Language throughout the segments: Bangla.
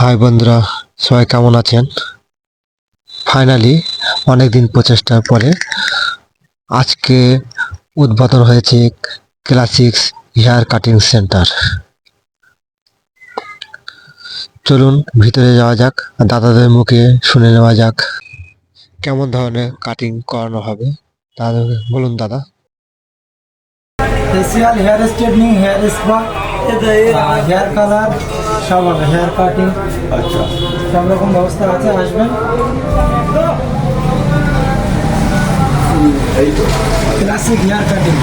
হাই বন্ধুরা, সবাই কেমন আছেন? ফাইনালি অনেকদিন প্রচেষ্টার পরে আজকে উদ্বোধন হয়েছে ক্লাসিক্স হেয়ার কাটিং সেন্টার চলুন, ভিতরে যাওয়া যাক, দাদাদের মুখে শুনে নেওয়া যাক, কেমন ধরনের কাটিং করানো হবে। দাদা, বলুন দাদা। Facial hair straightening hair spa hair colour সব হবে হেয়ার কাটিং আচ্ছা। সব রকম ব্যবস্থা আছে আসবেন। এই তো। Classic hair cutting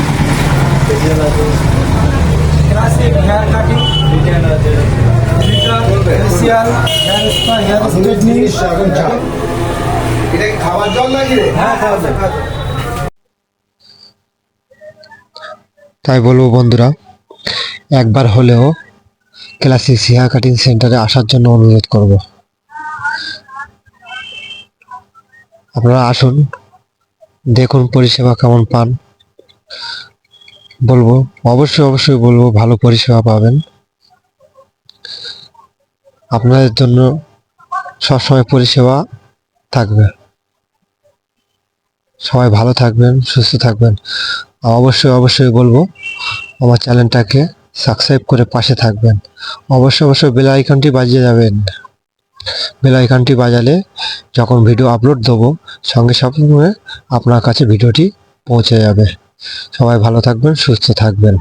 classic hair cutting facial hair spa hair straightening এখন চা এটা কি খাবার জল নাকি? রে হ্যাঁ খাওয়া যাবে তাই বলব বন্ধুরা একবার হলেও ক্লাসিক হেয়ার কাটিং সেন্টারে আসার জন্য অনুরোধ করব। আপনারা আসুন, দেখুন পরিষেবা কেমন পান। বলব, অবশ্যই অবশ্যই বলব, ভালো পরিষেবা পাবেন। আপনাদের জন্য সবসময় পরিষেবা থাকবে। সবাই ভালো থাকবেন, সুস্থ থাকবেন। অবশ্যই অবশ্যই বলব, আমার চ্যানেলটাকে সাবস্ক্রাইব করে পাশে থাকবেন। অবশ্য অবশ্য বেল আইকনটি বাজিয়ে যাবেন। বেল আইকনটি বাজালে যখন ভিডিও আপলোড দেবো, সঙ্গে সঙ্গে আপনার কাছে ভিডিওটি পৌঁছে যাবে। সবাই ভালো থাকবেন, সুস্থ থাকবেন।